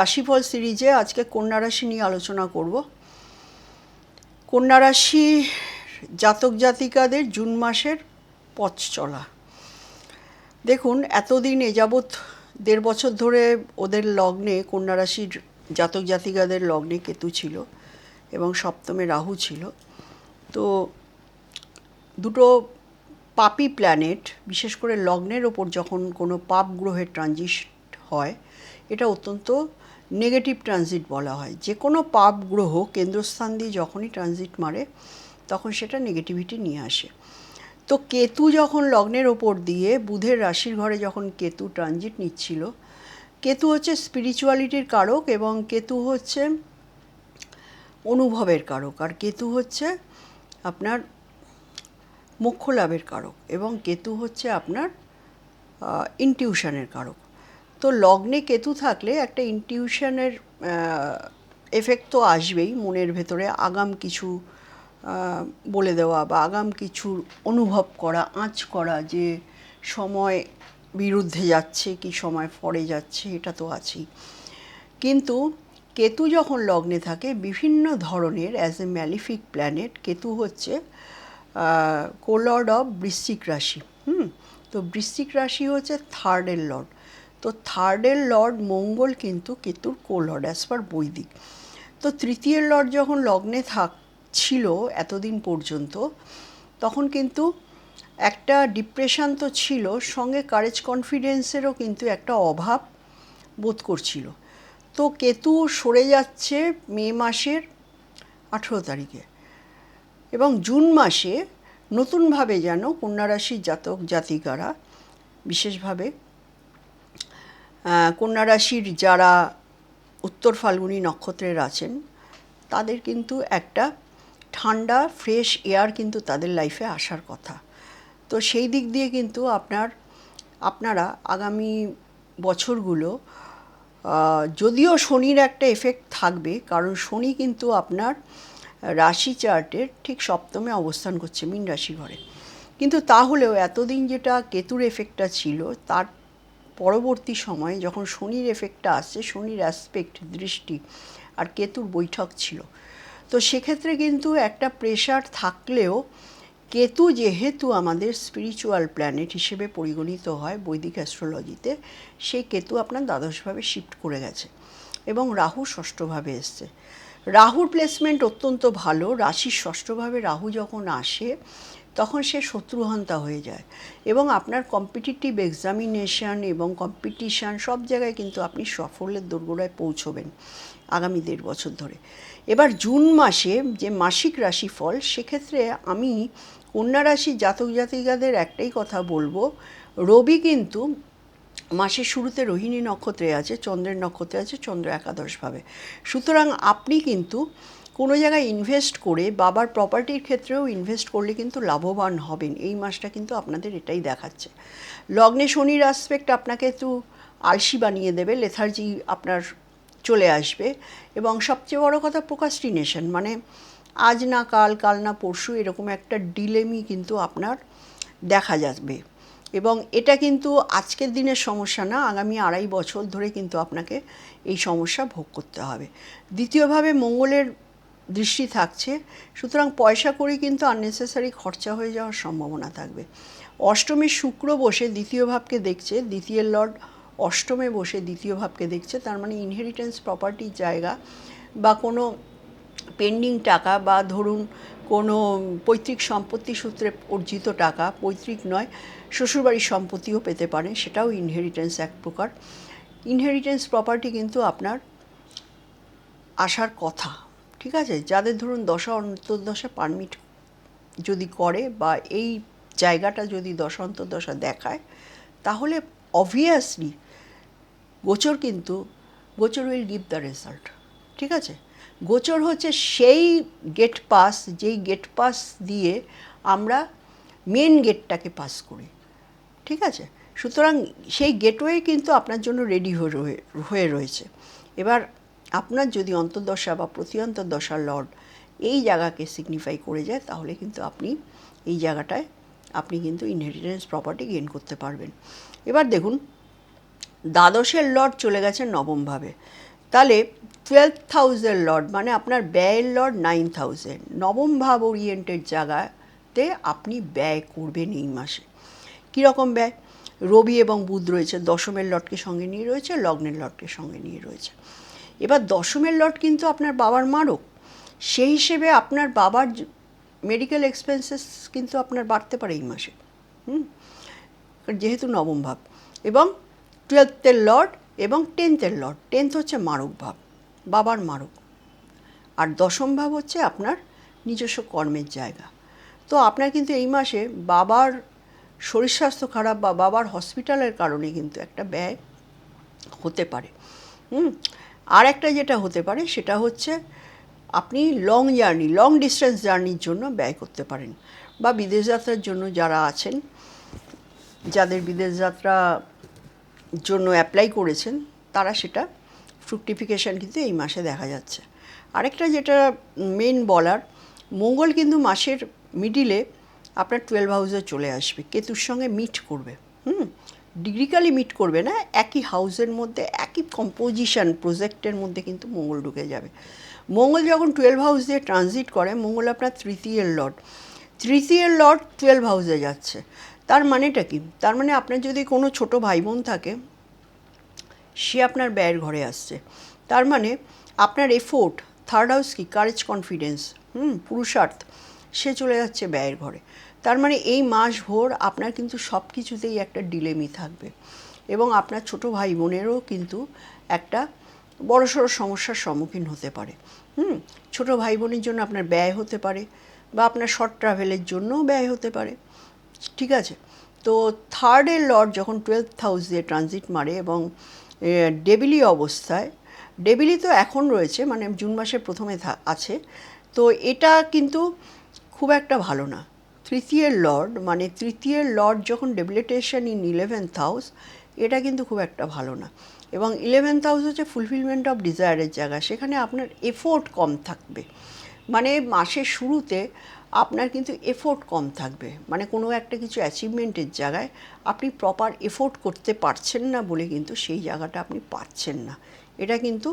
রাশিফল সিরিজে আজকে কন্যা রাশি নিয়ে আলোচনা করব। কন্যা রাশি জাতক জাতিকাদের জুন মাসের পথ চলা। দেখুন, এতদিন এ যাবৎ দেড় বছর ধরে ওদের লগ্নে, কন্যা রাশির জাতক জাতিকাদের লগ্নে কেতু ছিল এবং সপ্তমে রাহু ছিল। তো দুটো পাপি প্ল্যানেট বিশেষ করে লগ্নের ওপর যখন কোনো পাপ গ্রহের ট্রানজিট হয়, এটা অত্যন্ত নেগেটিভ ট্রানজিট বলা হয়। যে কোনো পাপ গ্রহ কেন্দ্রস্থান দিয়ে যখনই ট্রানজিট মারে, তখন সেটা নেগেটিভিটি নিয়ে আসে। তো কেতু যখন লগ্নের ওপর দিয়ে বুধের রাশির ঘরে যখন কেতু ট্রানজিট নিচ্ছিল, কেতু হচ্ছে স্পিরিচুয়ালিটির কারক এবং কেতু হচ্ছে অনুভবের কারক, আর কেতু হচ্ছে আপনার মোক্ষ লাভের কারক এবং কেতু হচ্ছে আপনার ইনটিউশনের কারক। তো লগ্নে কেতু থাকলে একটা ইনটিউশনের এফেক্ট তো আসবেই মনের ভেতরে। আগাম কিছু বলে দেওয়া বা আগাম কিছু অনুভব করা, আঁচ করা যে সময় বিরুদ্ধে যাচ্ছে কি সময় ফরে যাচ্ছে, এটা তো আছেই। কিন্তু কেতু যখন লগ্নে থাকে, বিভিন্ন ধরনের as a malefic planet Ketu হচ্ছে কোলর্ড অফ বৃশ্চিক রাশি, হুম? তো বৃশ্চিক রাশি হচ্ছে থার্ডের লর্ড তো থার্ডের লর্ড মঙ্গল কিন্তু কেতুর কোলর্ড অ্যাজ পার বৈদিক। তো তৃতীয় লর্ড যখন লগ্নে থাক, ছিল এতদিন পর্যন্ত, তখন কিন্তু একটা ডিপ্রেশন তো ছিল, সঙ্গে কারেজ কনফিডেন্সেরও কিন্তু একটা অভাব বোধ করছিল। তো কেতু সরে যাচ্ছে মে মাসের আঠেরো তারিখে এবং জুন মাসে নতুনভাবে যেন কন্যা রাশির জাতক জাতিকারা বিশেষভাবে কন্যা রাশির যারা উত্তর ফাল্গুনী নক্ষত্রের আছেন, তাদের কিন্তু একটা ঠান্ডা ফ্রেশ এয়ার কিন্তু তাদের লাইফে আসার কথা। তো সেই দিক দিয়ে কিন্তু আপনার, আপনারা আগামী বছরগুলো যদিও শনির একটা এফেক্ট থাকবে, কারণ শনি কিন্তু আপনার রাশি চার্টের ঠিক সপ্তমে অবস্থান করছে মীন রাশি ঘরে। কিন্তু তাহলেও এতদিন যেটা কেতুর এফেক্টটা ছিল, তার পরবর্তী সময়ে যখন শনির এফেক্টটা আসছে, শনির অ্যাসপেক্ট দৃষ্টি আর কেতুর বৈঠক ছিল। তো সেক্ষেত্রে কিন্তু একটা প্রেশার থাকলেও কেতু যেহেতু আমাদের স্পিরিচুয়াল প্ল্যানেট হিসেবে পরিগণিত হয় বৈদিক অ্যাস্ট্রোলজিতে সেই কেতু আপনার দ্বাদশভাবে শিফট করে গেছে এবং রাহু ষষ্ঠভাবে এসছে। রাহুর প্লেসমেন্ট অত্যন্ত ভালো। রাশির ষষ্ঠভাবে রাহু যখন আসে তখন সে শত্রুহন্তা হয়ে যায়। এবং আপনার কম্পিটিটিভ এক্সামিনেশন এবং কম্পিটিশান সব জায়গায় কিন্তু আপনি সাফল্যের দোরগোড়ায় পৌঁছবেন আগামী দেড় বছর ধরে। এবার জুন মাসে যে মাসিক রাশিফল, সেক্ষেত্রে আমি কন্যা রাশির জাতক জাতিকাদের একটাই কথা বলব। রবি কিন্তু মাসের শুরুতে রোহিণী নক্ষত্রে আছে, চন্দ্রের নক্ষত্রে আছে, চন্দ্র একাদশভাবে সুতরাং আপনি কিন্তু কোনো জায়গায় ইনভেস্ট করে বাবার প্রপার্টির ক্ষেত্রেও ইনভেস্ট করলে কিন্তু লাভবান হবেন। এই মাসটা কিন্তু আপনাদের এটাই দেখাচ্ছে। লগ্নে শনির আসপেক্ট আপনাকে একটু আলসি বানিয়ে দেবে লেথার্জি আপনার চলে আসবে। এবং সবচেয়ে বড় কথা প্রোকাস্টিনেশন মানে আজ না কাল কাল না পরশু এরকম একটা ডিলেমি কিন্তু আপনার দেখা যাবে। এবং এটা কিন্তু আজকের দিনের সমস্যা না, আগামী আড়াই বছর ধরে কিন্তু আপনাকে এই সমস্যা ভোগ করতে হবে। দ্বিতীয়ভাবে মঙ্গলের দৃষ্টি থাকছে। সুতরাং পয়সা করে কিন্তু আননেসেসারি খরচা হয়ে যাওয়ার সম্ভাবনা থাকবে। অষ্টমী শুক্র বসে দ্বিতীয় ভাবকে দেখছে, দ্বিতীয় লর্ড অষ্টমে বসে দ্বিতীয় ভাবকে দেখছে, তার মানে ইনহেরিটেন্স প্রপার্টির জায়গা বা কোনো পেন্ডিং টাকা বা ধরুন কোনো পৈতৃক সম্পত্তি সূত্রে অর্জিত টাকা, পৈতৃক নয়, শ্বশুরবাড়ির সম্পত্তিও পেতে পারেন সেটাও ইনহেরিটেন্স এক প্রকার। ইনহেরিটেন্স প্রপার্টি কিন্তু আপনার আসার কথা। ঠিক আছে, যাদের ধরুন দশা অন্তর্দশা পারমিট যদি করে বা এই জায়গাটা যদি দশা অন্তর্দশা দেখায়, তাহলে অবভিয়াসলি গোচর কিন্তু, গোচর উইল গিভ দ্য রেজাল্ট ঠিক আছে? গোচর হচ্ছে সেই গেট পাস যেই গেট পাস দিয়ে আমরা মেন গেটটাকে পাস করি, ঠিক আছে? সুতরাং সেই গেটওয়ে কিন্তু আপনার জন্য রেডি হয়ে রয়ে- হয়ে রয়েছে। এবার আপনার যদি অন্তর্দশা বা প্রতি অন্তর্দশার লর্ড এই জায়গাকে সিগনিফাই করে যায়, তাহলে কিন্তু আপনি এই জায়গাটায় আপনি কিন্তু ইনহেরিটেন্স প্রপার্টি গেন করতে পারবেন। এবার দেখুন, দ্বাদশের লর্ড চলে গেছে নবমভাবে। তাহলে টুয়েলভ থাউজেন্ড লর্ড মানে আপনার ব্যয়ের লর্ড নাইন থাউজেন্ড নবম ভাব ওরিয়েন্টেড জায়গাতে আপনি ব্যয় করবেন এই মাসে। কীরকম ব্যয়? রবি এবং বুধ রয়েছে, দশমের লটকে সঙ্গে নিয়ে রয়েছে, লগ্নের লটকে সঙ্গে নিয়ে রয়েছে। এবার দশমের লট কিন্তু আপনার বাবার মারক। সেই হিসেবে আপনার বাবার মেডিকেল এক্সপেন্সেস কিন্তু আপনার বাড়তে পারে এই মাসে। হুম? যেহেতু নবম ভাব। এবং টুয়েলথের লর্ড এবং টেন্থের লর্ড টেন্থ হচ্ছে মারক ভাব, বাবার মারক। আর দশম ভাব হচ্ছে আপনার নিজস্ব কর্মের জায়গা। তো আপনার কিন্তু এই মাসে বাবার শরীর স্বাস্থ্য খারাপ বা বাবার হসপিটালের কারণে কিন্তু একটা ব্যয় হতে পারে। হুম? আর একটা যেটা হতে পারে, সেটা হচ্ছে আপনি লং জার্নি লং ডিস্টেন্স জার্নির জন্য ব্যয় করতে পারেন। বা বিদেশ যাত্রার জন্য যারা আছেন, যাদের বিদেশ যাত্রা জন্য অ্যাপ্লাই করেছেন, তারা সেটা ফ্রুকটিফিকেশান কিন্তু এই মাসে দেখা যাচ্ছে। আরেকটা যেটা মেন বলার, মঙ্গল কিন্তু মাসের মিডিলে আপনার টুয়েলভ হাউসে চলে আসবে, কেতুর সঙ্গে মিট করবে, হুম? ডিগ্রিক্যালি মিট করবে না, একই হাউসের মধ্যে, একই কম্পোজিশন প্রজেক্টের মধ্যে কিন্তু মঙ্গল ঢুকে যাবে। মঙ্গল যখন টুয়েলভ হাউস দিয়ে ট্রানজিট করে, মঙ্গল আপনার তৃতীয় লর্ড। তৃতীয় লর্ড টুয়েলভ হাউসে যাচ্ছে। তার মানেটা কি? তার মানে আপনার যদি কোনো ছোট ভাই বোন থাকে, সে আপনার ব্যয়ের ঘরে আসছে। তার মানে আপনার এফোর্ট থার্ড হাউস কি? কারেজ কনফিডেন্স হুম, পুরুষার্থ, সে চলে যাচ্ছে ব্যয়ের ঘরে। তার মানে এই মাস ভোর আপনার কিন্তু সব কিছুতেই একটা ডিলেমি থাকবে। এবং আপনার ছোট ভাই বোনেরও কিন্তু একটা বড়সড় সমস্যার সম্মুখীন হতে পারে। হুম? ছোটো ভাই বোনের জন্য আপনার ব্যয় হতে পারে বা আপনার শর্ট ট্রাভেলের জন্যও ব্যয় হতে পারে। ঠিক আছে? তো থার্ডের লর্ড যখন টুয়েলভ হাউস দিয়ে ট্রানজিট মারে এবং ডেবিলি অবস্থায় ডেবিলি তো এখন রয়েছে মানে জুন মাসের প্রথমে আছে। তো এটা কিন্তু খুব একটা ভালো না। তৃতীয় লর্ড মানে তৃতীয় লর্ড যখন ডেবিলিটেশন ইন ইলেভেন্থ হাউস এটা কিন্তু খুব একটা ভালো না। এবং ইলেভেন্থ হাউস হচ্ছে ফুলফিলমেন্ট অফ ডিজায়ারের জায়গা, সেখানে আপনার এফোর্ট কম থাকবে। মানে মাসের শুরুতে আপনার কিন্তু এফোর্ট কম থাকবে। মানে কোনো একটা কিছু অ্যাচিভমেন্টের জায়গায় আপনি প্রপার এফোর্ট করতে পারছেন না বলে কিন্তু সেই জায়গাটা আপনি পাচ্ছেন না। এটা কিন্তু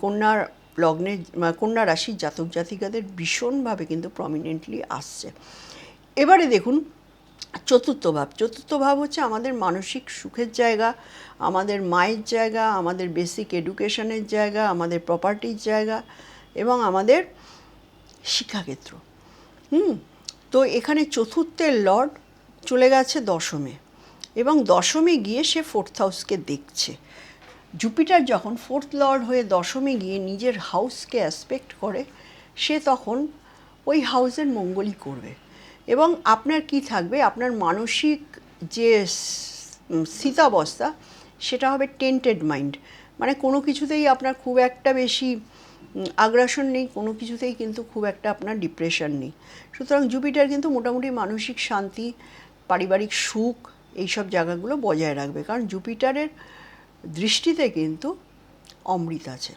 কন্যার লগ্নের, কন্যা রাশির জাতক জাতিকাদের ভীষণভাবে কিন্তু প্রমিনেন্টলি আসছে। এবারে দেখুন, চতুর্থ ভাব। চতুর্থ ভাব হচ্ছে আমাদের মানসিক সুখের জায়গা, আমাদের মায়ের জায়গা, আমাদের বেসিক এডুকেশনের জায়গা, আমাদের প্রপার্টির জায়গা এবং আমাদের শিক্ষাক্ষেত্র। হুম? তো এখানে চতুর্থের লর্ড চলে গেছে দশমে এবং দশমে গিয়ে সে ফোর্থ হাউসকে দেখছে। জুপিটার যখন ফোর্থ লর্ড হয়ে দশমে গিয়ে নিজের হাউসকে অ্যাসপেক্ট করে, সে তখন ওই হাউসের মঙ্গলই করবে। এবং আপনার কি থাকবে? আপনার মানসিক যে স্থিতাবস্থা, সেটা হবে টেন্টেড মাইন্ড। মানে কোনো কিছুতেই আপনার খুব একটা বেশি আগ্রাসন নেই, কোনো কিছুতেই কিন্তু খুব একটা আপনার ডিপ্রেশন নেই। সুতরাং জুপিটার কিন্তু মোটামুটি মানসিক শান্তি, পারিবারিক সুখ, এইসব জায়গাগুলো বজায় রাখবে। কারণ জুপিটারের দৃষ্টিতে কিন্তু অমৃত আছে।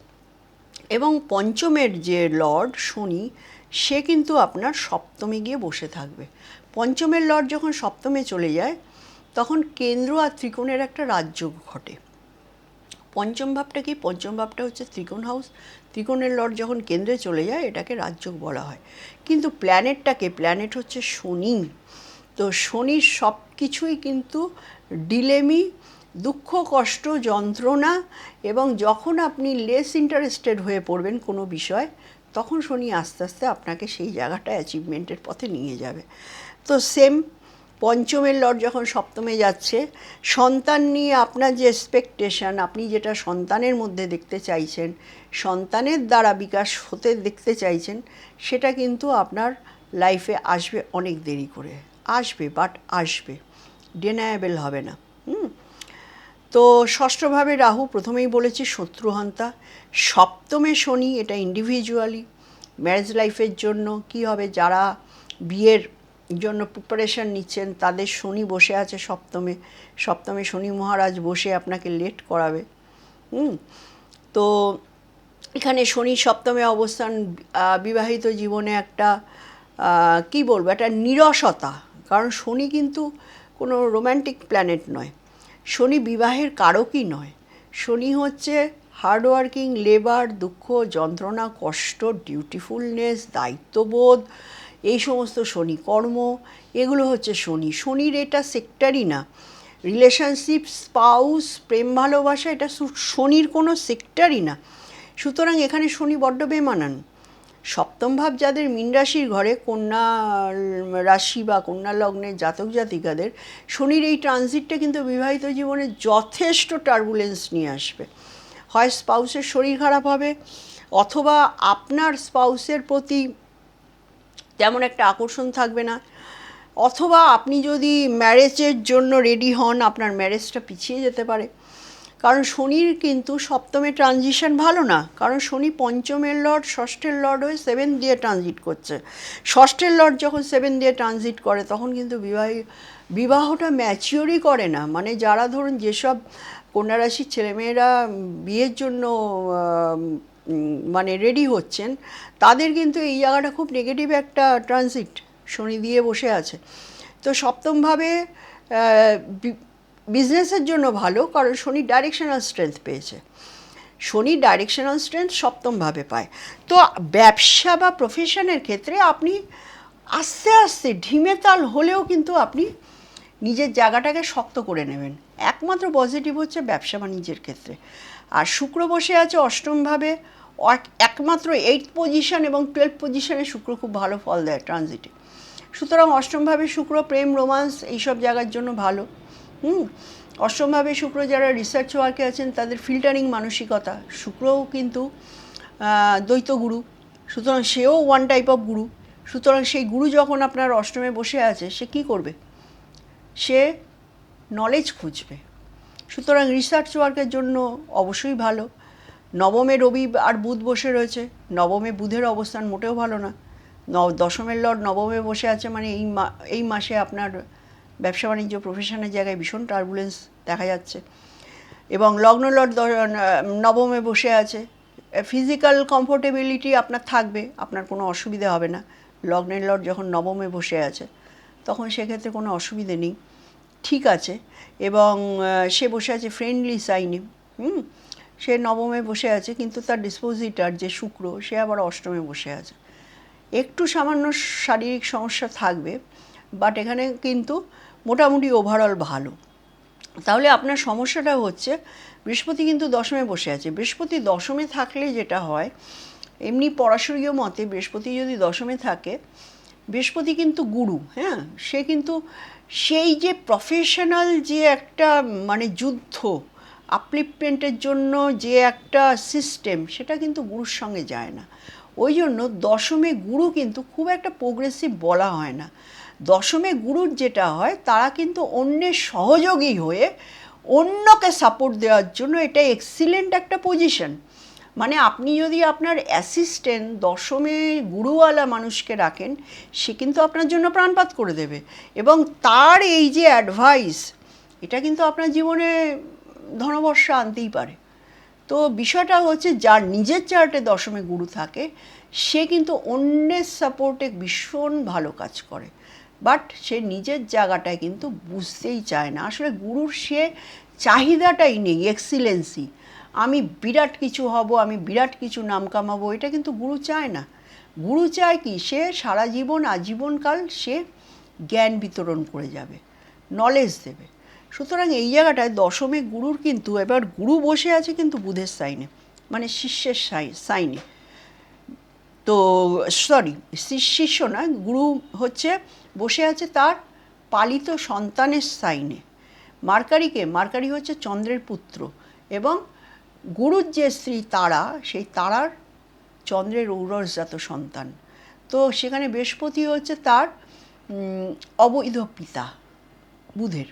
এবং পঞ্চমের যে লর্ড শনি সে কিন্তু আপনার সপ্তমে গিয়ে বসে থাকবে। পঞ্চমের লর্ড যখন সপ্তমে চলে যায়, তখন কেন্দ্র আর ত্রিকোণের একটা রাজ্য ঘটে। পঞ্চম ভাবটা কি? পঞ্চম ভাবটা হচ্ছে ত্রিকোণ হাউস। ত্রিকোণের লর্ড যখন কেন্দ্রে চলে যায়, এটাকে রাজ্য বলা হয়। কিন্তু প্ল্যানেটটাকে প্ল্যানেট হচ্ছে শনি। তো শনির সব কিছুই কিন্তু ডিলেমি, দুঃখ, কষ্ট, যন্ত্রণা এবং যখন আপনি লেস ইন্টারেস্টেড হয়ে পড়বেন কোনো বিষয় তখন শনি আস্তে আস্তে আপনাকে সেই জায়গাটা অ্যাচিভমেন্টের পথে নিয়ে যাবে। তো সেম পঞ্চমের লট যখন সপ্তমে যাচ্ছে, সন্তান নিয়ে আপনার যে এক্সপেকটেশন আপনি যেটা সন্তানের মধ্যে দেখতে চাইছেন, সন্তানের দ্বারা বিকাশ হতে দেখতে চাইছেন, সেটা কিন্তু আপনার লাইফে আসবে অনেক দেরি করে। আসবে বাট আসবে। ডেনায়েবল হবে না। তো ষষ্ঠভাবে রাহু, প্রথমেই বলেছি শত্রুহন্তা। সপ্তমে শনি, এটা ইন্ডিভিজুয়ালি ম্যারেজ লাইফের জন্য, কি হবে, যারা বিয়ের জন্য প্রিপারেশান নিচ্ছেন, তাদের শনি বসে আছে সপ্তমে। সপ্তমে শনি মহারাজ বসে আপনাকে লেট করাবে। হুম? তো এখানে শনি সপ্তমে অবস্থান বিবাহিত জীবনে একটা কি বলব, একটা নিরসতা। কারণ শনি কিন্তু কোনো রোম্যান্টিক প্ল্যানেট নয়। শনি বিবাহের কারকই নয়। শনি হচ্ছে হার্ডওয়ার্কিং লেবার দুঃখ, যন্ত্রণা, কষ্ট ডিউটিফুলনেস দায়িত্ববোধ, এই সমস্ত শনি কর্ম, এগুলো হচ্ছে শনি। শনির এটা সেক্টরই না। রিলেশনশিপ স্পাউস প্রেম, ভালোবাসা, এটা শনির কোনো সেক্টরই না। সুতরাং এখানে শনি বড্ড বেমানান। সপ্তম ভাব যাদের মীন রাশির ঘরে, কন্যা রাশি বা কন্যা লগ্নের জাতক জাতিকাদের, শনির এই ট্রানজিটটা কিন্তু বিবাহিত জীবনে যথেষ্ট টার্বুলেন্স নিয়ে আসবে। হয় স্পাউসের শরীর খারাপ হবে, অথবা আপনার স্পাউসের প্রতি তেমন একটা আকর্ষণ থাকবে না, অথবা আপনি যদি ম্যারেজের জন্য রেডি হন, আপনার ম্যারেজটা পিছিয়ে যেতে পারে। কারণ শনির কিন্তু সপ্তমে ট্রানজিশন ভালো না। কারণ শনি পঞ্চমের লর্ড, ষষ্ঠের লর্ড হয়ে সেভেন দিয়ে ট্রানজিট করছে। ষষ্ঠের লর্ড যখন সেভেন দিয়ে ট্রানজিট করে, তখন কিন্তু বিবাহ, বিবাহটা ম্যাচিওরই করে না। মানে যারা ধরুন যেসব কন্যা রাশির ছেলেমেয়েরা বিয়ের জন্য মানে রেডি হচ্ছেন, তাদের কিন্তু এই জায়গাটা খুব নেগেটিভ একটা ট্রানজিট শনি দিয়ে বসে আছে। তো সপ্তমভাবে বিজনেসের জন্য ভালো, কারণ শনি ডাইরেকশনাল স্ট্রেংথ পেয়েছে। শনি ডাইরেকশনাল স্ট্রেংথ সপ্তমভাবে পায়। তো ব্যবসা বা প্রফেশনের ক্ষেত্রে আপনি আস্তে আস্তে ঢিমে তাল হলেও কিন্তু আপনি নিজের জায়গাটাকে শক্ত করে নেবেন। একমাত্র পজিটিভ হচ্ছে ব্যবসা বাণিজ্যের ক্ষেত্রে। আর শুক্র বসে আছে অষ্টমভাবে, এক- একমাত্র এইট পজিশন এবং টুয়েলভ পজিশনে শুক্র খুব ভালো ফল দেয় ট্রানজিটে সুতরাং অষ্টমভাবে শুক্র, প্রেম রোমান্স এইসব জায়গার জন্য ভালো। হুম, অষ্টমভাবে শুক্র যারা রিসার্চ ওয়ার্কে আছেন, তাদের ফিল্টারিং মানসিকতা। শুক্রও কিন্তু দ্বৈত গুরু। সুতরাং সেও ওয়ান টাইপ অফ গুরু। সুতরাং সেই গুরু যখন আপনার অষ্টমে বসে আছে, সে কী করবে? সে নলেজ খুঁজবে। সুতরাং রিসার্চ ওয়ার্কের জন্য অবশ্যই ভালো। নবমে রবি আর বুধ বসে রয়েছে। নবমে বুধের অবস্থান মোটেও ভালো না। দশমের লর্ড নবমে বসে আছে মানে এই এই মাসে আপনার ব্যবসা বাণিজ্য প্রফেশনের জায়গায় ভীষণ টার্বুলেন্স দেখা যাচ্ছে। এবং লগ্ন লট নবমে বসে আছে। ফিজিক্যাল কমফোর্টেবিলিটি আপনার থাকবে, আপনার কোনো অসুবিধা হবে না। লগ্নের লট যখন নবমে বসে আছে, তখন সেক্ষেত্রে কোনো অসুবিধে নেই। ঠিক আছে। এবং সে বসে আছে ফ্রেন্ডলি সাইনে হুম? সে নবমে বসে আছে, কিন্তু তার ডিসপোজিটার যে শুক্র, সে আবার অষ্টমে বসে আছে। একটু সামান্য শারীরিক সমস্যা থাকবে বাট এখানে কিন্তু মোটামুটি ওভারঅল ভালো। তাহলে আপনার সমস্যাটা হচ্ছে, বৃহস্পতি কিন্তু দশমে বসে আছে। বৃহস্পতি দশমে থাকলে যেটা হয়, এমনি পরাশরীয় মতে বৃহস্পতি যদি দশমে থাকে, বৃহস্পতি কিন্তু গুরু হ্যাঁ? সে কিন্তু সেই যে প্রফেশনাল যে একটা মানে যুদ্ধ আপলিপমেন্টের জন্য যে একটা সিস্টেম সেটা কিন্তু গুরুর সঙ্গে যায় না। ওই জন্য দশমে গুরু কিন্তু খুব একটা প্রোগ্রেসিভ বলা হয় না। দশমে গুরুর যেটা হয়, তারা কিন্তু অন্যের সহযোগী হয়ে অন্যকে সাপোর্ট দেওয়ার জন্য এটা এক্সিলেন্ট একটা পজিশন মানে আপনি যদি আপনার অ্যাসিস্ট্যান্ট দশমে গুরুওয়ালা মানুষকে রাখেন, সে কিন্তু আপনার জন্য প্রাণপাত করে দেবে। এবং তার এই যে অ্যাডভাইস এটা কিন্তু আপনার জীবনে ধনবর্ষা আনতেই পারে। তো বিষয়টা হচ্ছে, যার নিজের চার্টে দশমে গুরু থাকে, সে কিন্তু অন্যের সাপোর্টে ভীষণ ভালো কাজ করে। বাট সে নিজের জায়গাটায় কিন্তু বুঝতেই চায় না। আসলে গুরুর সে চাহিদাটাই নেই এক্সিলেন্সি আমি বিরাট কিছু হব, আমি বিরাট কিছু নাম কামাবো, এটা কিন্তু গুরু চায় না। গুরু চায় কি, সে সারা জীবন আজীবনকাল সে জ্ঞান বিতরণ করে যাবে নলেজ দেবে। সুতরাং এই জায়গাটায় দশমে গুরুর কিন্তু, এবার গুরু বসে আছে কিন্তু বুধের সাইনে মানে শিষ্যের সাই- সাইনে। তো সরি শিষ্য না, গুরু হচ্ছে বসে আছে তার পালিত সন্তানের সাইনে। মার্কারিকে, মার্কারি হচ্ছে চন্দ্রের পুত্র এবং গুরুর যে স্ত্রী তারা, সেই তারার চন্দ্রের ঔরসজাত সন্তান। তো সেখানে বৃহস্পতি হচ্ছে তার অবৈধ পিতা, বুধের।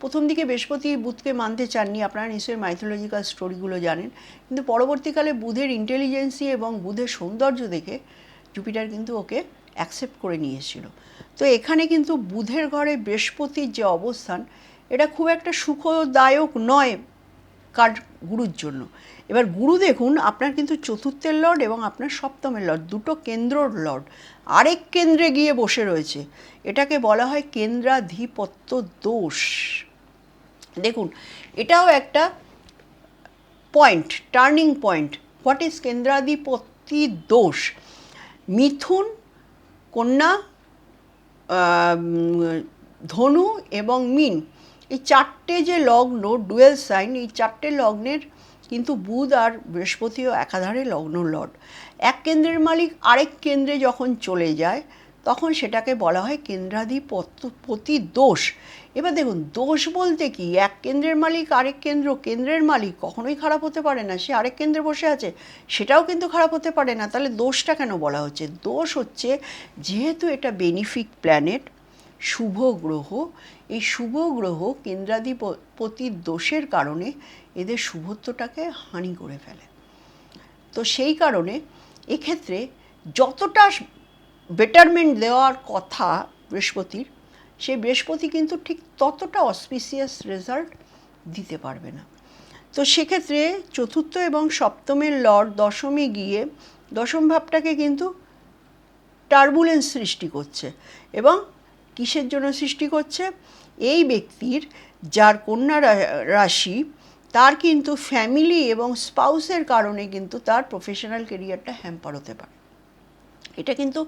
প্রথম দিকে বৃহস্পতি বুধকে মানতে চাননি। আপনারা নিশ্চয়ই মাইথোলজিক্যাল স্টোরিগুলো জানেন। কিন্তু পরবর্তীকালে বুধের ইন্টেলিজেন্সি এবং বুধের সৌন্দর্য দেখে জুপিটার কিন্তু ওকে অ্যাকসেপ্ট করে নিয়েছিল। তো এখানে কিন্তু বুধের ঘরে বৃহস্পতির যে অবস্থান, এটা খুব একটা সুখদায়ক নয় কার গুরুর জন্য। এবার গুরু দেখুন, আপনার কিন্তু চতুর্থের লর্ড এবং আপনার সপ্তমের লর্ড, দুটো কেন্দ্রর লর্ড, আরেক কেন্দ্রে গিয়ে বসে রয়েছে। এটাকে বলা হয় কেন্দ্রাধিপত্য দোষ। দেখুন, এটাও একটা point turning point what is কেন্দ্রাধিপতি দোষ? মিথুন কন্যা ধনু এবং মিন। এই চারটে যে লগ্ন, ডুয়েল সাইন, এই চারটে লগ্নের কিন্তু বুধ আর বৃহস্পতিও একাধারে লগ্ন লর্ড। এক কেন্দ্রের মালিক আরেক কেন্দ্রে যখন চলে যায়, তখন সেটাকে বলা হয় কেন্দ্রাধিপত্য প্রতি দোষ এবার দেখুন, দোষ বলতে কি? এক কেন্দ্রের মালিক, আরেক কেন্দ্র, কেন্দ্রের মালিক কখনোই খারাপ হতে পারে না। সে আরেক কেন্দ্রে বসে আছে, সেটাও কিন্তু খারাপ হতে পারে না। তাহলে দোষটা কেন বলা হচ্ছে? দোষ হচ্ছে, যেহেতু এটা বেনিফিক প্ল্যানেট, শুভ গ্রহ, এই শুভ গ্রহ কেন্দ্রাধিপতির দোষের কারণে এদের শুভত্বটাকে হানি করে ফেলে। তো সেই কারণে এক্ষেত্রে যতটা বেটারমেন্ট দেওয়ার কথা বৃহস্পতির সেই বৃহস্পতি কিন্তু ঠিক ততটা অসপিসিয়াস রেজাল্ট দিতে পারবে না। তো সেক্ষেত্রে চতুর্থ এবং সপ্তমের লর্ড দশমে গিয়ে দশম ভাবটাকে কিন্তু টার্বুলেন্স সৃষ্টি করছে এবং কিসের জন্য সৃষ্টি করছে? এই ব্যক্তির যার কন্যা রাশি তার কিন্তু ফ্যামিলি এবং স্পাউসের কারণে কিন্তু তার প্রফেশনাল কেরিয়ারটা হ্যাম্পার হতে পারে। এটা কিন্তু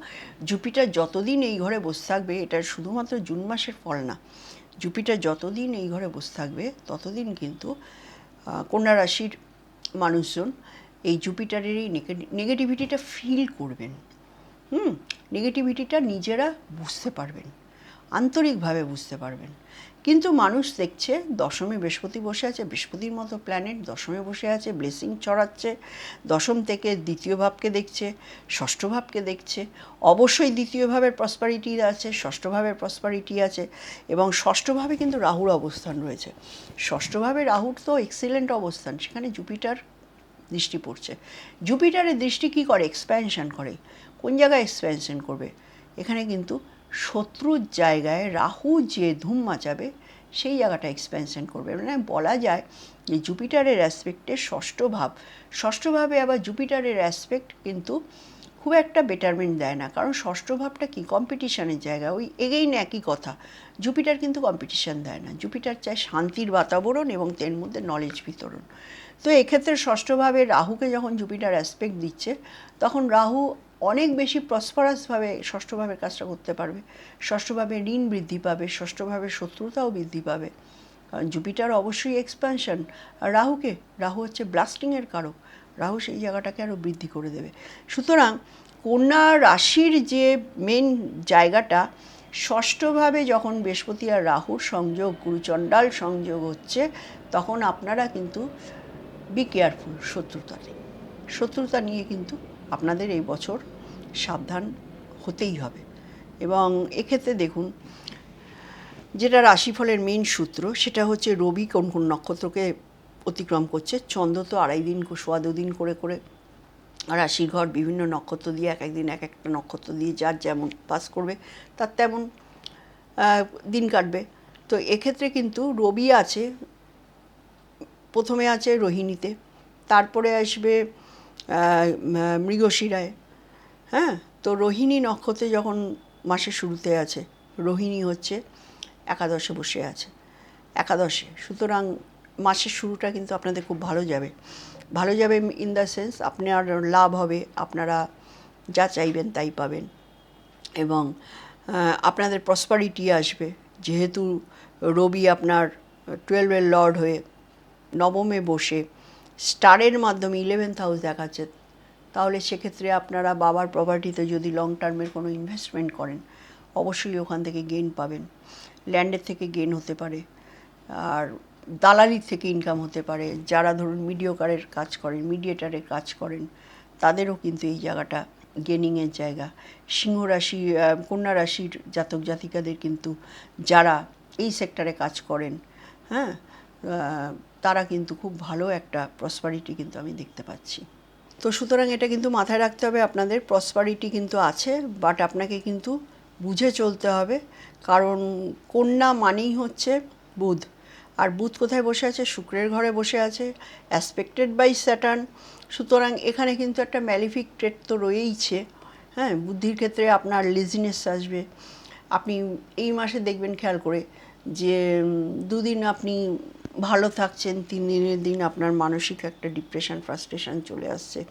জুপিটার যতদিন এই ঘরে বসে থাকবে, এটা শুধুমাত্র জুন মাসের ফল না জুপিটার যতদিন এই ঘরে বসে থাকবে, ততদিন কিন্তু কন্যা রাশির মানুষজন এই জুপিটারের এই নেগেটিভিটিটা ফিল করবেন। হুম নেগেটিভিটিটা নিজেরা বুঝতে পারবেন, আন্তরিকভাবে বুঝতে পারবেন। কিন্তু মানুষ দেখছে, দশমে বৃহস্পতি বসে আছে, বৃহস্পতির মতো প্ল্যানেট দশমে বসে আছে ব্লেসিং ছড়াচ্ছে, দশম থেকে দ্বিতীয় ভাবকে দেখছে, ষষ্ঠ ভাবকে দেখছে, অবশ্যই দ্বিতীয় ভাবের প্রসপারিটি আছে, ষষ্ঠ ভাবের প্রসপারিটি আছে, এবং ষষ্ঠভাবে কিন্তু রাহুর অবস্থান রয়েছে। ষষ্ঠভাবে রাহুর তো এক্সিলেন্ট অবস্থান, সেখানে জুপিটার দৃষ্টি পড়ছে। জুপিটারের দৃষ্টি কী করে? এক্সপ্যানশন করে। কোন জায়গায় এক্সপ্যানশন করবে? এখানে কিন্তু শত্রুর জায়গায় রাহু যে ধুম মাচাবে, সেই জায়গাটা এক্সপ্যানশন করবে। মানে বলা যায় যে জুপিটারের অ্যাসপেক্টে ষষ্ঠ ভাব। ষষ্ঠভাবে আবার জুপিটারের অ্যাসপেক্ট কিন্তু খুব একটা বেটারমেন্ট দেয় না। কারণ ষষ্ঠ ভাবটা কি? কম্পিটিশনের জায়গা। ওই এগেইন একই কথা। জুপিটার কিন্তু কম্পিটিশন দেয় না। জুপিটার চায় শান্তির বাতাবরণ এবং এর মধ্যে নলেজ বিতরণ। তো এক্ষেত্রে ষষ্ঠভাবে রাহুকে যখন জুপিটার অ্যাসপেক্ট দিচ্ছে, তখন রাহু অনেক বেশি প্রসপারাসভাবে ষষ্ঠভাবে কাজটা করতে পারবে। ষষ্ঠভাবে ঋণ বৃদ্ধি পাবে, ষষ্ঠভাবে শত্রুতাও বৃদ্ধি পাবে। কারণ জুপিটার অবশ্যই এক্সপ্যানশন আর রাহুকে, রাহু হচ্ছে ব্লাস্টিংয়ের কারক। রাহু সেই জায়গাটাকে আরও বৃদ্ধি করে দেবে। সুতরাং কন্যা রাশির যে মেন জায়গাটা, ষষ্ঠভাবে যখন বৃহস্পতি আর রাহুর সংযোগ, গুরুচণ্ডাল সংযোগ হচ্ছে, তখন আপনারা কিন্তু বি কেয়ারফুল শত্রুতা নিয়ে। শত্রুতা নিয়ে কিন্তু আপনাদের এই বছর সাবধান হতেই হবে। এবং এক্ষেত্রে দেখুন, যেটা রাশিফলের মেন সূত্র, সেটা হচ্ছে রবি কোন কোন নক্ষত্রকে অতিক্রম করছে। চন্দ্র তো আড়াই দিন, সোয়া দুদিন করে করে রাশির ঘর, বিভিন্ন নক্ষত্র দিয়ে এক একদিন এক একটা নক্ষত্র দিয়ে যার যেমন পাস করবে, তার তেমন দিন কাটবে। তো এক্ষেত্রে কিন্তু রবি আছে, প্রথমে আছে রোহিণীতে, তারপরে আসবে মৃগশিরায়। হ্যাঁ? তো রোহিণী নক্ষত্রে যখন মাসের শুরুতে আছে, রোহিণী হচ্ছে একাদশে বসে আছে। একাদশে। সুতরাং মাসের শুরুটা কিন্তু আপনাদের খুব ভালো যাবে। ভালো যাবে ইন দ্য সেন্স আপনার লাভ হবে, আপনারা যা চাইবেন তাই পাবেন। এবং আপনাদের প্রসপারিটি আসবে। যেহেতু রবি আপনার টুয়েলভের লর্ড হয়ে নবমে বসে স্টারের মাধ্যমে ইলেভেন্থ হাউস দেখাচ্ছে তাহলে সেক্ষেত্রে আপনারা বাবার প্রপার্টিতে যদি লং টার্মের কোনো ইনভেস্টমেন্ট করেন, অবশ্যই ওখান থেকে গেইন পাবেন। ল্যান্ডের থেকে গেন হতে পারে, আর দালালির থেকে ইনকাম হতে পারে। যারা ধরুন মিডিওকারের কাজ করেন মিডিয়েটারের কাজ করেন, তাদেরও কিন্তু এই জায়গাটা গেনিংয়ের জায়গা। সিংহ রাশি কন্যা রাশির জাতক জাতিকাদের কিন্তু যারা এই সেক্টরে কাজ করেন হ্যাঁ তারা কিন্তু খুব ভালো একটা প্রসপারিটি কিন্তু আমি দেখতে পাচ্ছি। তো সুতরাং এটা কিন্তু মাথায় রাখতে হবে, আপনাদের প্রসপারিটি কিন্তু আছে বাট আপনাকে কিন্তু বুঝে চলতে হবে, কারণ কন্যা মানেই হচ্ছে বুধ। আর বুধ কোথায় বসে আছে? শুক্রের ঘরে বসে আছে অ্যাসপেক্টেড বাই স্যাটার্ন সুতরাং এখানে কিন্তু একটা ম্যালিফিক ট্রেড তো রয়েইছে হ্যাঁ বুদ্ধির ক্ষেত্রে আপনার লেজিনেস আসবে। আপনি এই মাসে দেখবেন, খেয়াল করে যে দুদিন আপনি ভালো থাকছেন তিন দিনের দিন আপনার মানসিক একটা ডিপ্রেশন ফ্রাস্ট্রেশন চলে আসছে।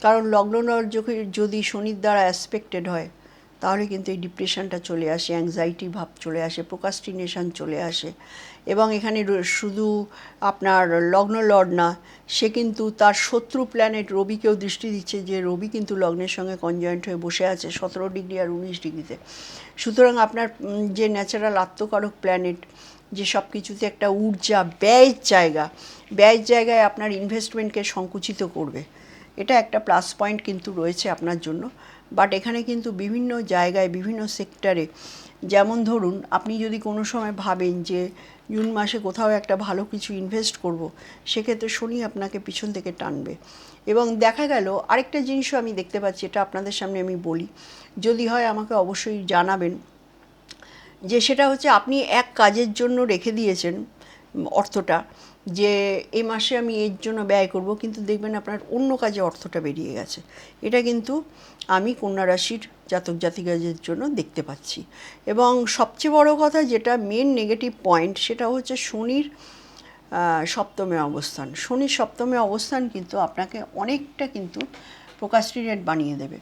কারণ লগ্ন যদি শনির দ্বারা অ্যাসপেক্টেড হয়, তাহলে কিন্তু এই ডিপ্রেশনটা চলে আসে অ্যাংজাইটি ভাব চলে আসে প্রোকাস্টিনেশন চলে আসে। এবং এখানে শুধু আপনার লগ্ন লর্ড না, সে কিন্তু তার শত্রু প্ল্যানেট রবিকেও দৃষ্টি দিচ্ছে যে রবি কিন্তু লগ্নের সঙ্গে কনজয়েন্ট হয়ে বসে আছে সতেরো ডিগ্রি আর উনিশ ডিগ্রিতে। সুতরাং আপনার যে ন্যাচারাল আত্মকারক প্ল্যানেট যে সব কিছুতে একটা ঊর্জা ব্যয়ের জায়গা ব্যয়ের জায়গায় আপনার ইনভেস্টমেন্টকে সংকুচিত করবে। এটা একটা প্লাস পয়েন্ট কিন্তু রয়েছে আপনার জন্য। বাট এখানে কিন্তু বিভিন্ন জায়গায়, বিভিন্ন সেক্টরে যেমন ধরুন, আপনি যদি কোনো সময় ভাবেন যে জুন মাসে কোথাও একটা ভালো কিছু ইনভেস্ট করব, সেক্ষেত্রে শনি আপনাকে পিছন থেকে টানবে। এবং দেখা গেল, আরেকটা জিনিসও আমি দেখতে পাচ্ছি, এটা আপনাদের সামনে আমি বলি। যদি হয় আমাকে অবশ্যই জানাবেন যে সেটা হচ্ছে আপনি এক কাজের জন্য রেখে দিয়েছেন অর্থটা, যে এই মাসে আমি এর জন্য ব্যয় করব, কিন্তু দেখবেন আপনার অন্য কাজে অর্থটা বেরিয়ে গেছে। এটা কিন্তু আমি কন্যা রাশির জাতক জাতিকাদের জন্য দেখতে পাচ্ছি। এবং সবচেয়ে বড় কথা যেটা মেন নেগেটিভ পয়েন্ট সেটা হচ্ছে শনির সপ্তমে অবস্থান। শনির সপ্তমে অবস্থান কিন্তু আপনাকে অনেকটা কিন্তু প্রোকাস্টিনেট বানিয়ে দেবে।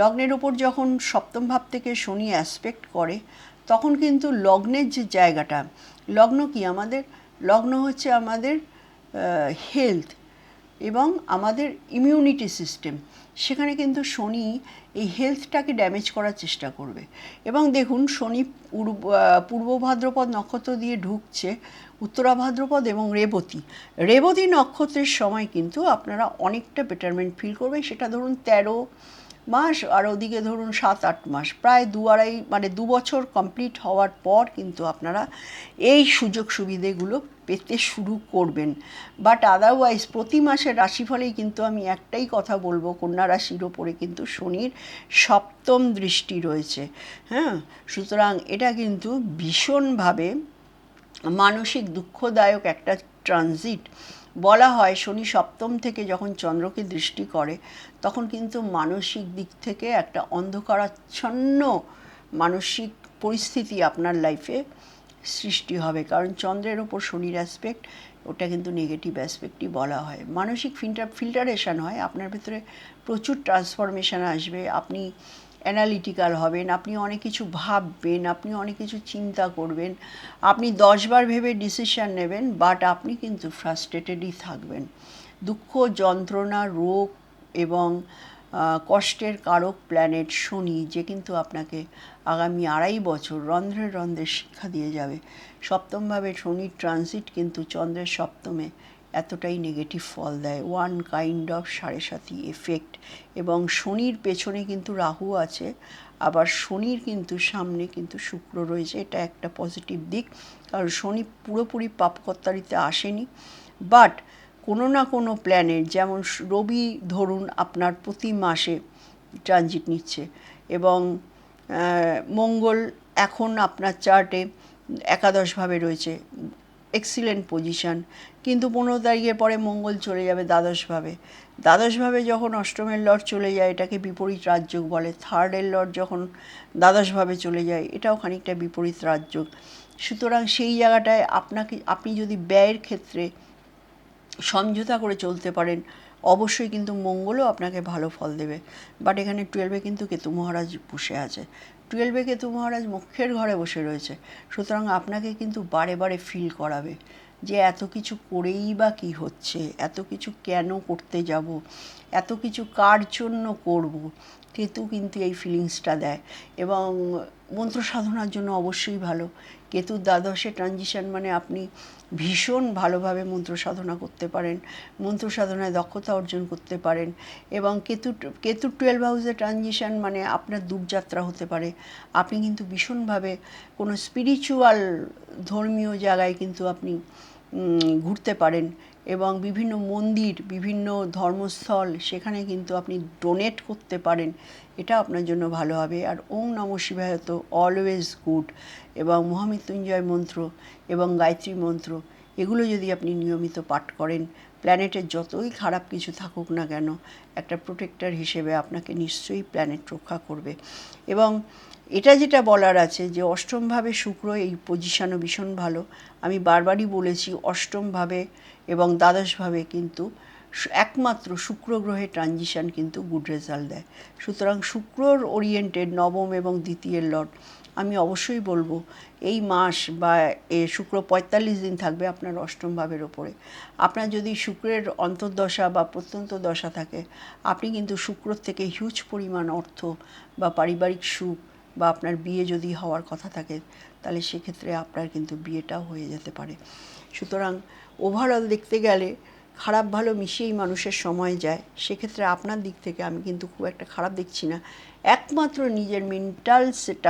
লগ্নের ওপর যখন সপ্তম ভাব থেকে শনি অ্যাসপেক্ট করে, তখন কিন্তু লগ্নের যে জায়গাটা, লগ্ন কি আমাদের? লগ্ন হচ্ছে আমাদের হেলথ এবং আমাদের ইমিউনিটি সিস্টেম সেখানে কিন্তু শনি এই হেলথটাকে ড্যামেজ করার চেষ্টা করবে। এবং দেখুন, শনি পূর্ব ভাদ্রপদ নক্ষত্র দিয়ে ঢুকছে, উত্তরা ভাদ্রপদ এবং রেবতী। রেবতী নক্ষত্রের সময় কিন্তু আপনারা অনেকটা বেটারমেন্ট ফিল করবেন। সেটা ধরুন তেরো মাস, আর ওদিকে ধরুন সাত, আট মাস। প্রায় দু আড়াই মানে দু বছর কমপ্লিট হওয়ার পর কিন্তু আপনারা এই সুযোগ সুবিধেগুলো পেতে শুরু করবেন। বাট আদারওয়াইজ প্রতি মাসের রাশিফলেই কিন্তু আমি একটাই কথা বলব, কন্যা রাশির ওপরে কিন্তু শনির সপ্তম দৃষ্টি রয়েছে। হ্যাঁ? সুতরাং এটা কিন্তু ভীষণভাবে মানসিক দুঃখদায়ক একটা ট্রানজিট। বলা হয় শনি সপ্তম থেকে যখন চন্দ্রকে দৃষ্টি করে, তখন কিন্তু মানসিক দিক থেকে একটা অন্ধকারাচ্ছন্ন মানসিক পরিস্থিতি আপনার লাইফে সৃষ্টি হবে। কারণ চন্দ্রের ওপর শনির অ্যাসপেক্ট ওটা কিন্তু নেগেটিভ অ্যাসপেক্টই বলা হয়। মানসিক ফিল্টার ফিল্টারেশন হয়। আপনার ভেতরে প্রচুর ট্রান্সফরমেশন আসবে। আপনি অ্যানালিটিক্যাল হবেন, আপনি অনেক কিছু ভাববেন, আপনি অনেক কিছু চিন্তা করবেন। আপনি দশবার ভেবে ডিসিশন নেবেন বাট আপনি কিন্তু ফ্রাস্ট্রেটেডই থাকবেন। দুঃখ, যন্ত্রণা, রোগ এবং কষ্টের কারক প্ল্যানেট শনি, যে কিন্তু আপনাকে আগামী আড়াই বছর রন্ধ্রে রন্ধ্রে শিক্ষা দিয়ে যাবে। সপ্তমভাবে শনির ট্রানজিট কিন্তু চন্দ্রের সপ্তমে এতটাই নেগেটিভ ফল দেয়। ওয়ান কাইন্ড অফ সাড়ে সাথী এফেক্ট এবং শনির পেছনে কিন্তু রাহু আছে। আবার শনির কিন্তু সামনে কিন্তু শুক্র রয়েছে। এটা একটা পজিটিভ দিক। কারণ শনি পুরোপুরি পাপকর্তারিতে আসেনি। বাট কোনো না কোনো প্ল্যানেট যেমন রবি ধরুন আপনার প্রতি মাসে ট্রানজিট নিচ্ছে এবং মঙ্গল এখন আপনার চার্টে একাদশভাবে রয়েছে, এক্সিলেন্ট পজিশন। কিন্তু পনেরো তারিখের পরে মঙ্গল চলে যাবে দ্বাদশভাবে। দ্বাদশভাবে যখন অষ্টমের লর্ড চলে যায়, এটাকে বিপরীত রাজযোগ বলে। থার্ডের লর্ড যখন দ্বাদশভাবে চলে যায়, এটাও খানিকটা বিপরীত রাজযোগ। সুতরাং সেই জায়গাটায় আপনাকে, আপনি যদি ব্যয়ের ক্ষেত্রে সমঝোতা করে চলতে পারেন। অবশ্যই কিন্তু মঙ্গলও আপনাকে ভালো ফল দেবে। বাট এখানে টুয়েলভে কিন্তু কেতু মহারাজ বসে আছে। টুয়েলভে কেতু মহারাজ মুখ্যের ঘরে বসে রয়েছে। সুতরাং আপনাকে কিন্তু বারে বারে ফিল করাবে যে এত কিছু করেই বা কী হচ্ছে? এত কিছু কেন করতে যাব? এত কিছু কার জন্য করব? কেতু কিন্তু এই ফিলিংসটা দেয়। এবং মন্ত্র সাধনার জন্য অবশ্যই ভালো। কেতুর দ্বাদশে ট্রানজিশন মানে আপনি ভীষণ ভালোভাবে মন্ত্র সাধনা করতে পারেন, মন্ত্র সাধনায় দক্ষতা অর্জন করতে পারেন এবং কেতু কেতু টুয়েলভ হাউসে ট্রানজিশন মানে আপনার দূরযাত্রা হতে পারে। আপনি কিন্তু ভীষণভাবে কোনো স্পিরিচুয়াল ধর্মীয় জায়গায় কিন্তু আপনি ঘুরতে পারেন। এবং বিভিন্ন মন্দির, বিভিন্ন ধর্মস্থল, সেখানে কিন্তু আপনি ডোনেট করতে পারেন। এটা আপনার জন্য ভালো হবে। আর ওম নম শিবায় তো অলওয়েজ গুড এবং মহামৃত্যুঞ্জয় মন্ত্র এবং গায়ত্রী মন্ত্র, এগুলো যদি আপনি নিয়মিত পাঠ করেন প্ল্যানেটের যতই খারাপ কিছু থাকুক না কেন, একটা প্রোটেক্টর হিসেবে আপনাকে নিশ্চয়ই প্ল্যানেট রক্ষা করবে। এবং এটা যেটা বলার আছে যে অষ্টমভাবে শুক্র এই পজিশানও ভীষণ ভালো। আমি বারবারই বলেছি অষ্টমভাবে এবং দ্বাদশভাবে কিন্তু একমাত্র শুক্র গ্রহে ট্রানজিশন কিন্তু গুড রেজাল্ট দেয়। সুতরাং শুক্রর ওরিয়েন্টেড নবম এবং দ্বিতীয় লট আমি অবশ্যই বলব এই মাস বা এ শুক্র পঁয়তাল্লিশ দিন থাকবে আপনার অষ্টম ভাবের ওপরে। আপনার যদি শুক্রের অন্তর্দশা বা প্রত্যন্ত দশা থাকে, আপনি কিন্তু শুক্রর থেকে হিউজ পরিমাণ অর্থ বা পারিবারিক সুখ বা আপনার বিয়ে যদি হওয়ার কথা থাকে তাহলে সেক্ষেত্রে আপনার কিন্তু বিয়েটাও হয়ে যেতে পারে। সুতরাং ওভারঅল দেখতে গেলে খারাপ ভালো মিশিয়েই মানুষের সময় যায়। সেক্ষেত্রে আপনার দিক থেকে আমি কিন্তু খুব একটা খারাপ দেখছি না। একমাত্র নিজের মেন্টাল সেট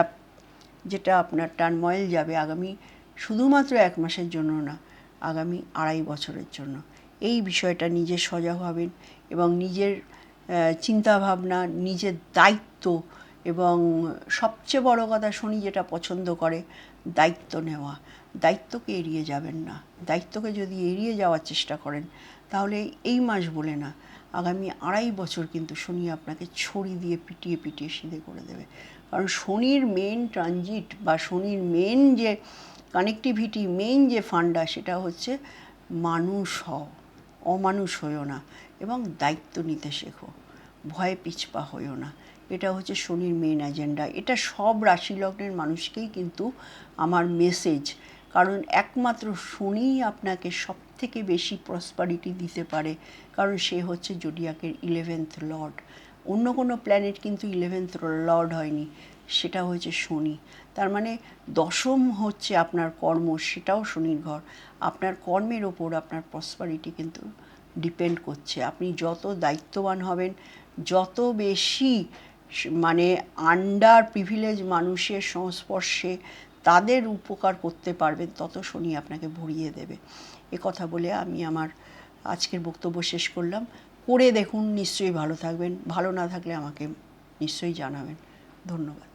যেটা আপনার টার্ময়েল যাবে আগামী শুধুমাত্র এক মাসের জন্য না, আগামী আড়াই বছরের জন্য। এই বিষয়টা নিজে সজাগ হবেন এবং নিজের চিন্তাভাবনা, নিজের দায়িত্ব এবং সবচেয়ে বড় কথা শনি যেটা পছন্দ করে, দায়িত্ব নেওয়া। দায়িত্বকে এড়িয়ে যাবেন না। দায়িত্বকে যদি এড়িয়ে যাওয়ার চেষ্টা করেন, তাহলে এই মাস বলে না, আগামী আড়াই বছর কিন্তু শনি আপনাকে ছড়ি দিয়ে পিটিয়ে পিটিয়ে সিঁধে করে দেবে। কারণ শনির মেন ট্রানজিট বা শনির মেন যে কানেক্টিভিটি মেন যে ফান্ডা সেটা হচ্ছে মানুষ হও, অমানুষ হইও না এবং দায়িত্ব নিতে শেখো। ভয়ে পিছপা হইও না। এটা হচ্ছে শনির মেন এজেন্ডা এটা সব রাশি লগ্নের মানুষকেই কিন্তু আমার মেসেজ কারণ একমাত্র শনিই আপনাকে সব থেকে বেশি প্রসপারিটি দিতে পারে। কারণ সে হচ্ছে জোডিয়াকের ইলেভেন্থ লর্ড অন্য কোনো প্ল্যানেট কিন্তু ইলেভেন্থ লর্ড হয়নি, সেটা হয়েছে শনি। তার মানে দশম হচ্ছে আপনার কর্ম, সেটাও শনির ঘর। আপনার কর্মের ওপর আপনার প্রসপারিটি কিন্তু ডিপেন্ড করছে। আপনি যত দায়িত্ববান হবেন, যত বেশি মানে আন্ডার প্রিভিলেজ মানুষের সংস্পর্শে তাদের উপকার করতে পারবেন, তত শনি আপনাকে ভরিয়ে দেবে। এ কথা বলে আমি আমার আজকের বক্তব্য শেষ করলাম। করে দেখুন, নিশ্চয়ই ভালো থাকবেন। ভালো না থাকলে আমাকে নিশ্চয়ই জানাবেন। ধন্যবাদ।